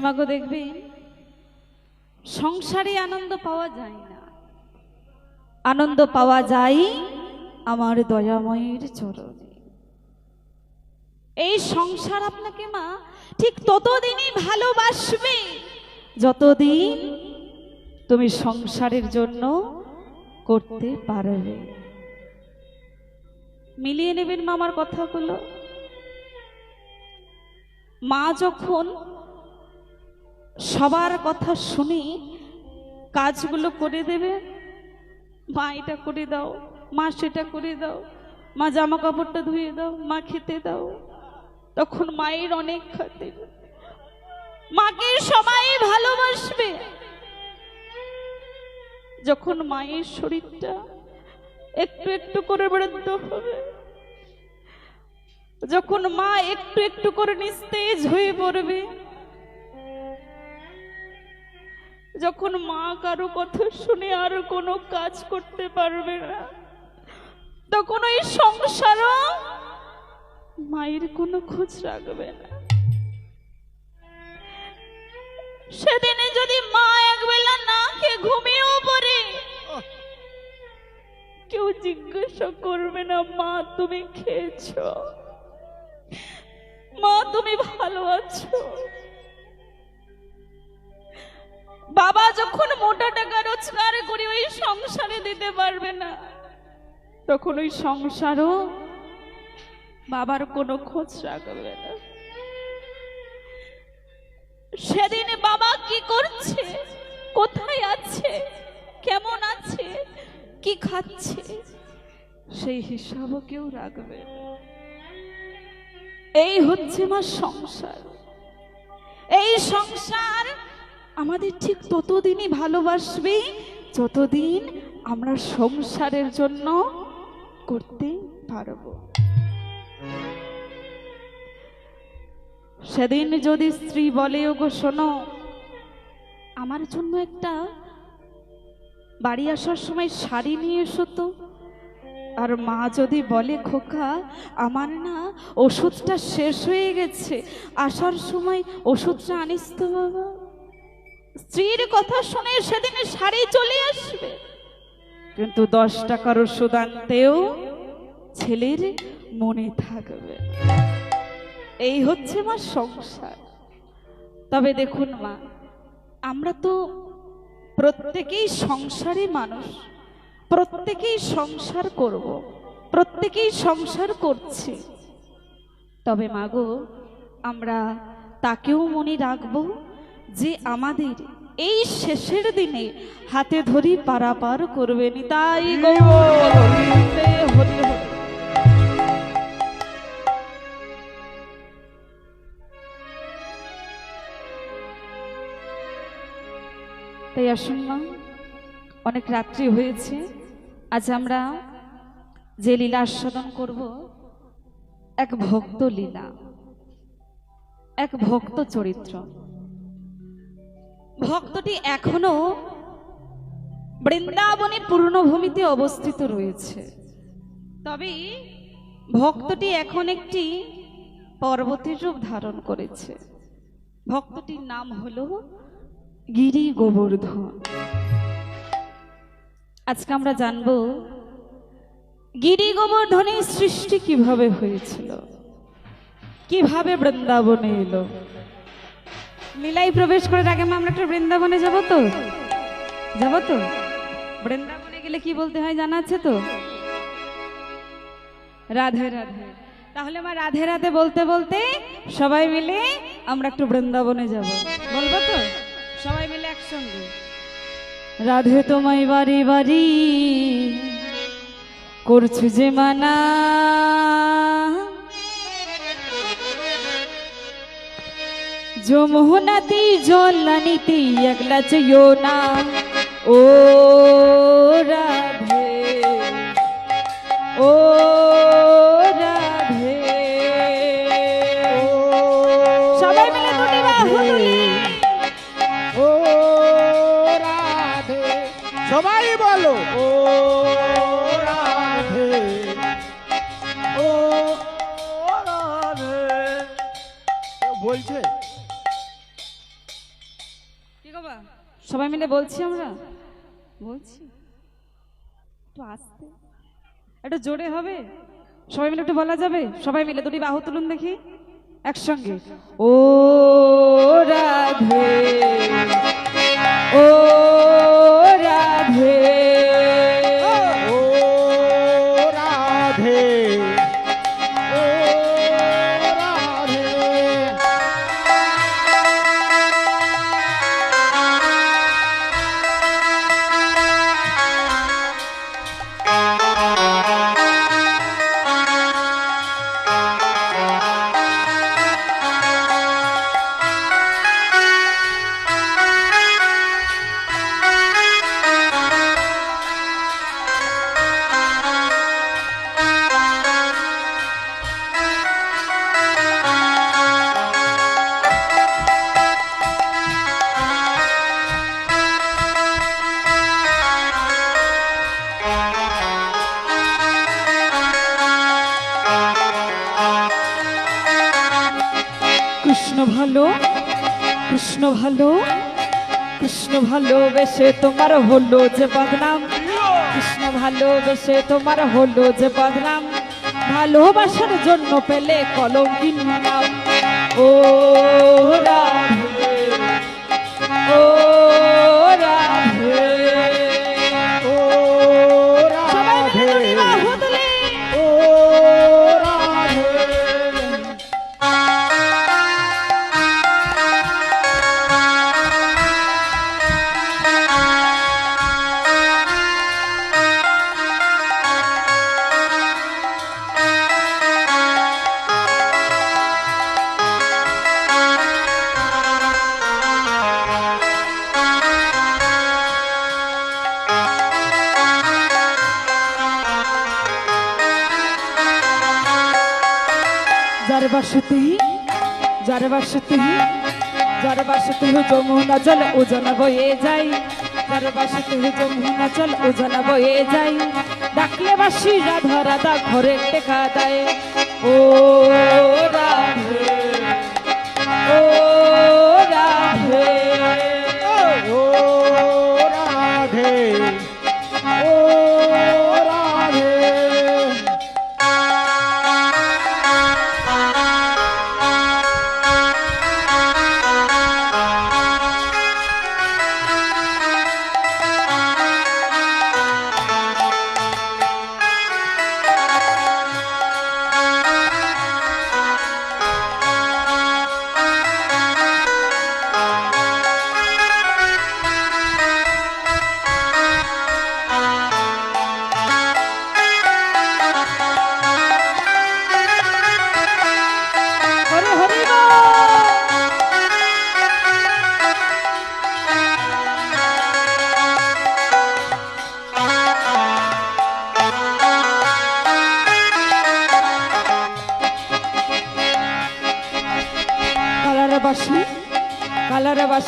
মাগো দেখবে? সংসারে আনন্দ পাওয়া যায় না। আনন্দ পাওয়া যায় আমার দয়াময়ের চরণে। এই সংসার আপনাকে মা ঠিক ততদিনই ভালোবাসবে। যতদিন তুমি সংসারের জন্য করতে পারবে। মিলিয়ে নেবেন মামার কথাগুলো? মা যখন সবার কথা শুনে, কাজগুলো করে দেবে, মা এটা করে দাও, মা সেটা করে দাও, মা জামা কাপড়টা ধুয়ে দাও, মা খেতে দাও। তখন মায়ের অনেক খাতির মাকে সবাই ভালোবাসবে। যখন মায়ের শরীরটা একটু একটু করে বৃদ্ধ হবে, যখন মা একটু একটু করে নিস্তেজ হয়ে পড়বে যখন মা কারও কথা শুনে আর কোনো কাজ করতে পারবে না, তখন ওই সংসারও মায়ের কোনো খোঁজ রাখবে না। সেদিনে যদি মা একবেলা না খেয়ে ঘুমিয়েও পড়ে, কেউ জিজ্ঞাসা করবে না, মা, তুমি খেয়েছো? মা, তুমি ভালো আছো? বাবা যখন মোটা টাকা রোজগার করে ওই সংসারে দিতে পারবে না, তখন ওই সংসারও বাবার কোনো খোঁজ রাখবে না। সেদিন বাবা কি করছে? কোথায় আছে? কেমন আছে? কি খাচ্ছে? সেই হিসাবও কেউ রাখবে এই হচ্ছে আমার সংসার। এই সংসার আমাদের ঠিক ততদিনই ভালোবাসবে যতদিন আমরা সংসারের জন্য করতে পারব। সেদিন যদি স্ত্রী বলে, ওগো, শোনো, আমার জন্য একটা বাড়ি আসার সময় শাড়ি নিয়ে এসো তো। আর মা যদি বলে, খোকা, আমার না ওষুধটা শেষ হয়ে গেছে, আসার সময় ওষুধটা আনিস তো বাবা। স্ত্রীর কথা শুনে সেদিন শাড়ি চলে আসবে। কিন্তু দশ টাকার ওষুধ আনতেও ছেলের মনে থাকবে। এই হচ্ছে মা সংসার। তবে দেখুন মা, আমরা তো প্রত্যেকেই সংসারী মানুষ। প্রত্যেকেই সংসার করব, প্রত্যেকেই সংসার করছে। তবে মাগো আমরা তাকেও মনে রাখব যে আমাদের এই শেষের দিনে হাতে ধরি পারাপার করবেন তাই তাই আসুন না অনেক রাত্রি হয়েছে, আজ আমরা যে লীলা আস্বাদন করব, এক ভক্ত লীলা, এক ভক্ত চরিত্র। ভক্তটি এখনও বৃন্দাবনের পূর্ণভূমিতে অবস্থিত রয়েছে। তবে ভক্তটি এখন একটি পর্বতের রূপ ধারণ করেছে। ভক্তটির নাম হল গিরি গোবর্ধন। আজকে আমরা জানব গিরি গোবর্ধনের সৃষ্টি কীভাবে হয়েছিল, কীভাবে বৃন্দাবনে এলো। লীলাই প্রবেশ করার আগে আমরা একটা বৃন্দাবনে যাব তো? যাব তো? বৃন্দাবনে গেলে কি বলতে হয় জানা আছে তো? রাধে রাধে। তাহলে মা রাধে রাধে বলতে বলতে সবাই মিলে আমরা একটু বৃন্দাবনে যাব। বলব তো? সবাই মিলে একসঙ্গে। রাধে তোমায় বাড়ি বাড়ি। করছ যে মানা যমুনাতি জলানিতি একলা চেয়েও না ও রাধে ও মিলে বলছি আমরা? বলছি। একটু আসতে। একটু জোরে হবে? সবাই মিলে একটু বলা যাবে? সবাই মিলে দুটি বাহু তুলুন দেখি। একসঙ্গে। ও রাধে। ভালো? কৃষ্ণ ভালোবেসে তোমার হলো যে বদনাম। কৃষ্ণ ভালোবেসে তোমার হলো যে বদনাম। ভালোবাসার জন্য পেলে কলম কিনাম ও রাধে, ও যার বাসতি যার বাসতি যার বাসতি যমুনা জল ওজন বয়ে যাই যার বাসতি যমুনা জল ওজন বয়ে যাই ডাকলে বাসি রাধা রাধা ঘরে টেকা দেয়। ও রাধে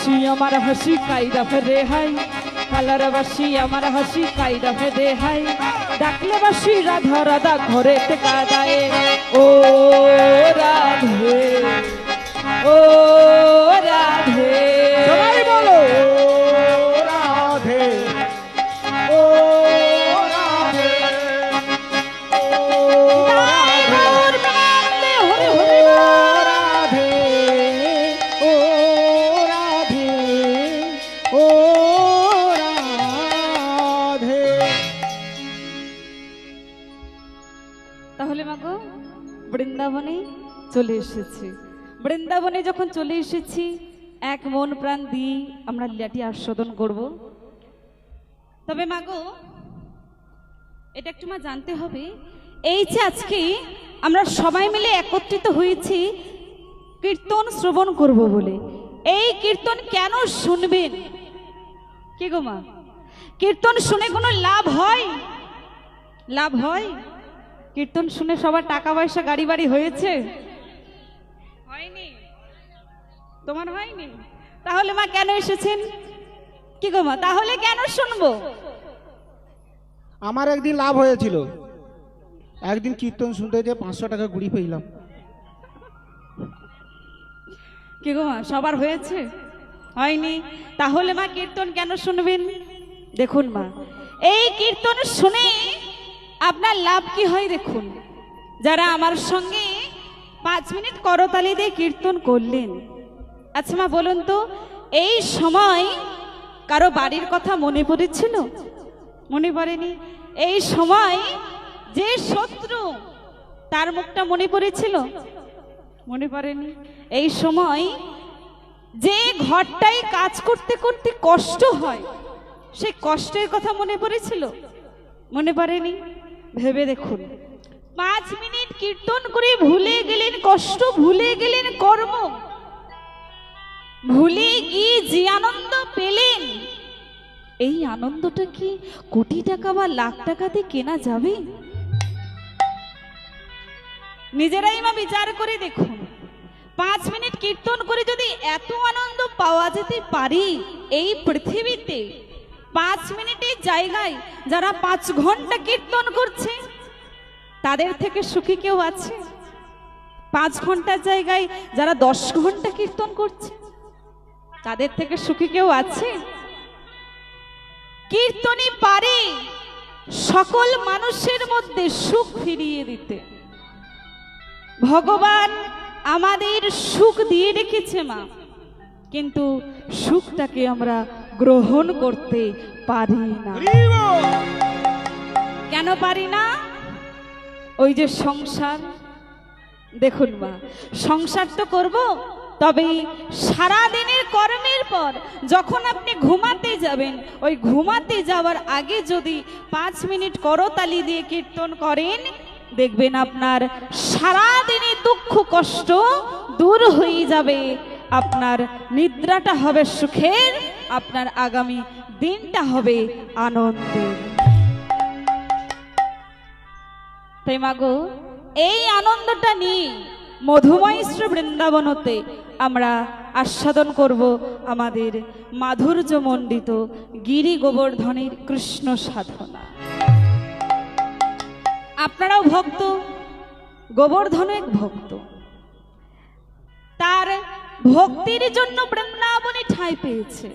বাসি আমার হাসি কাইরা ফেরে হাই কালার বাসি আমার হাসি কাইরা ফেরে হাই ডাকলে বাসি রাধা রাধা ঘরে কাদায় ও রাধে ও বৃন্দাবনে চলে এসেছি। বৃন্দাবনে যখন চলে এসেছি, এক মন প্রাণ দিয়ে আমরা লীলাটি আস্বাদন করব। তবে মাগো এটা একটু মা জানতে হবে, এই যে আজকে আমরা সবাই মিলে একত্রিত হয়েছি, কীর্তন শ্রবণ করব বলে। এই কীর্তন কেন শুনবেন? কে গো মা? কীর্তন শুনে কোনো লাভ হয়? লাভ হয়? কীর্তন শুনে সবার টাকা পয়সা গাড়ি বাড়ি হয়েছে? হয়নি। তোমার হয়নি? তাহলে মা কেন এসেছেন? কি গো মা তাহলে কেন শুনব? আমার একদিন লাভ হয়েছিল। একদিন কীর্তন শুনতে যে পাঁচশো টাকা গুড়ি পেলাম। কি গো মা সবার হয়েছে? হয়নি? তাহলে মা কীর্তন কেন শুনবেন? দেখুন মা এই কীর্তন শুনে আপনার লাভ কি হয় দেখুন। যারা আমার সঙ্গে পাঁচ মিনিট করতালি দিয়ে কীর্তন করলেন। আচ্ছা মা, বলুন তো, এই সময় কারও বাড়ির কথা মনে পড়েছিল? মনে পড়েনি? এই সময় যে শত্রু তার মুখটা মনে পড়েছিল? মনে পড়েনি? এই সময় যে ঘরটাই কাজ করতে করতে কষ্ট হয়, সেই কষ্টের কথা মনে পড়েছিল? মনে পড়েনি? ভেবে দেখুন। পাঁচ মিনিট কীর্তন করে ভুলে গেলেন কষ্ট, ভুলে গেলেন কর্ম। ভুলে গিয়ে যে আনন্দ পেলেন, এই আনন্দটা কি কোটি টাকা বা লাখ টাকাতে কেনা যাবে? নিজেরাই মা বিচার করে দেখুন। পাঁচ মিনিট কীর্তন করে যদি এত আনন্দ পাওয়া যেতে পারি এই পৃথিবীতে পাঁচ মিনিটের জায়গায় যারা পাঁচ ঘণ্টা কীর্তন করছে, তাদের থেকে সুখী কেউ আছে? পাঁচ ঘণ্টার জায়গায় যারা দশ ঘণ্টা কীর্তন করছে, তাদের থেকে সুখী কেউ আছে? কীর্তনই পারে সকল মানুষের মধ্যে সুখ ফিরিয়ে দিতে। ভগবান আমাদের সুখ দিয়ে রেখেছে মা, কিন্তু সুখটাকে আমরা গ্রহণ করতে পারি না। কেন পারি না? ওই যে সংসার। দেখুন মা সংসার তো করব তবে সারা দিনের কর্মের পর যখন আপনি ঘুমাতে যাবেন ওই ঘুমাতে যাওয়ার আগে যদি পাঁচ মিনিট করতালি দিয়ে কীর্তন করেন দেখবেন আপনার সারা দিনের দুঃখ কষ্ট দূর হয়ে যাবে। আপনার নিদ্রাটা হবে সুখের আপনার আগামী দিনটা হবে মাগো, এই আনন্দটা নিয়ে মধুময়শ্র বৃন্দাবনতে আমরা আস্বাদন করব আমাদের মাধুর্যমণ্ডিত গিরি গোবর্ধনের কৃষ্ণ সাধনা। আপনারাও ভক্ত, গোবর্ধন এক ভক্ত। তার ভক্তির জন্য বৃন্দাবনে ঠাঁই পেয়েছে।